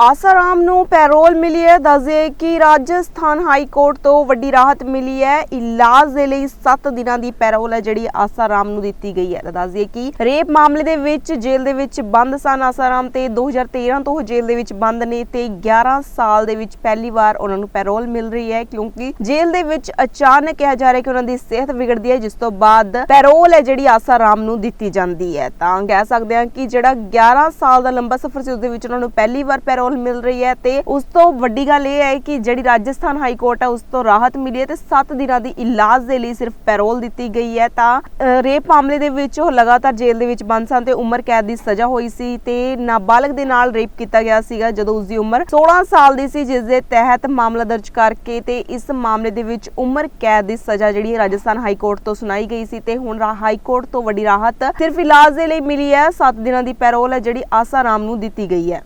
ਆਸਾਰਾਮ ਨੂੰ ਪੈਰੋਲ ਮਿਲੀ ਹੈ। ਦੱਸਦੇ ਕਿ ਰਾਜਸਥਾਨ ਹਾਈ ਕੋਰਟ ਤੋਂ ਵੱਡੀ ਰਾਹਤ ਮਿਲੀ ਹੈ। ਇਲਾਜ ਦੇ ਲਈ 7 ਦਿਨਾਂ ਦੀ ਪੈਰੋਲ ਹੈ, ਜਿਹੜੀ ਆਸਾਰਾਮ ਨੂੰ ਦਿੱਤੀ ਗਈ ਹੈ। ਦੱਸਦੇ ਕਿ ਰੇਪ ਮਾਮਲੇ ਦੇ ਵਿੱਚ ਜੇਲ੍ਹ ਦੇ ਵਿੱਚ ਬੰਦ ਸਨ ਆਸਾਰਾਮ ਤੇ। 2013 ਤੋਂ ਉਹ ਜੇਲ੍ਹ ਦੇ ਵਿੱਚ ਬੰਦ ਨੇ ਤੇ 11 ਸਾਲ ਦੇ ਵਿੱਚ ਪਹਿਲੀ ਵਾਰ ਉਹਨਾਂ ਨੂੰ ਪੈਰੋਲ ਮਿਲ ਰਹੀ ਹੈ, ਕਿਉਂਕਿ ਜੇਲ੍ਹ ਦੇ ਵਿੱਚ ਅਚਾਨਕ ਕਿਹਾ ਜਾ ਰਿਹਾ ਕਿ ਉਹਨਾਂ ਦੀ ਸਿਹਤ ਵਿਗੜਦੀ ਹੈ, ਜਿਸ ਤੋਂ ਬਾਅਦ ਪੈਰੋਲ ਹੈ, ਜਿਹੜੀ ਆਸਾਰਾਮ ਨੂੰ ਦਿੱਤੀ ਜਾਂਦੀ ਹੈ। ਤਾਂ ਕਹਿ ਸਕਦੇ ਹਾਂ ਕਿ ਜਿਹੜਾ 11 ਸਾਲ ਦਾ ਲੰਬਾ ਸਫ਼ਰ ਸੀ, ਉਸ ਦੇ ਵਿੱਚ ਉਹਨਾਂ ਨੂੰ ਪਹਿਲੀ ਵਾਰ ਪੈਰੋਲ ਮਿਲ ਰਹੀ ਹੈ ਤੇ ਉਸ ਤੋਂ ਵੱਡੀ ਗੱਲ ਇਹ ਹੈ ਕਿ ਜਿਹੜੀ ਰਾਜਸਥਾਨ ਹਾਈ ਕੋਰਟ ਹੈ ਉਸ ਤੋਂ ਰਾਹਤ ਮਿਲੀ ਹੈ ਤੇ 7 ਦਿਨਾਂ ਦੀ ਇਲਾਜ ਦੇ ਲਈ ਸਿਰਫ ਪੈਰੋਲ ਦਿੱਤੀ ਗਈ ਹੈ। ਤਾਂ ਰੇਪ ਮਾਮਲੇ ਦੇ ਵਿੱਚ ਉਹ ਲਗਾਤਾਰ ਜੇਲ੍ਹ ਦੇ ਵਿੱਚ ਬੰਦ ਸਨ ਤੇ ਉਮਰ ਕੈਦ ਦੀ ਸਜ਼ਾ ਹੋਈ ਸੀ ਤੇ ਨਾਬਾਲਗ ਦੇ ਨਾਲ ਰੇਪ ਕੀਤਾ ਗਿਆ ਸੀਗਾ ਜਦੋਂ ਉਸ ਦੀ ਉਮਰ 16 ਸਾਲ ਦੀ ਸੀ, ਜਿਸ ਦੇ ਤਹਿਤ ਮਾਮਲਾ ਦਰਜ ਕਰਕੇ ਤੇ ਇਸ ਮਾਮਲੇ ਦੇ ਵਿੱਚ ਉਮਰ ਕੈਦ ਦੀ ਸਜ਼ਾ ਜਿਹੜੀ ਰਾਜਸਥਾਨ ਹਾਈ ਕੋਰਟ ਤੋਂ ਸੁਣਾਈ ਗਈ ਸੀ ਤੇ ਹੁਣ ਹਾਈ ਕੋਰਟ ਤੋਂ ਵੱਡੀ ਰਾਹਤ ਸਿਰਫ ਇਲਾਜ ਦੇ ਲਈ ਮਿਲੀ ਹੈ। 7 ਦਿਨਾਂ ਦੀ ਪੈਰੋਲ ਹੈ ਜਿਹੜੀ ਆਸਾ ਆਸਾਰਾਮ ਨੂੰ ਦਿੱਤੀ ਗਈ ਹੈ।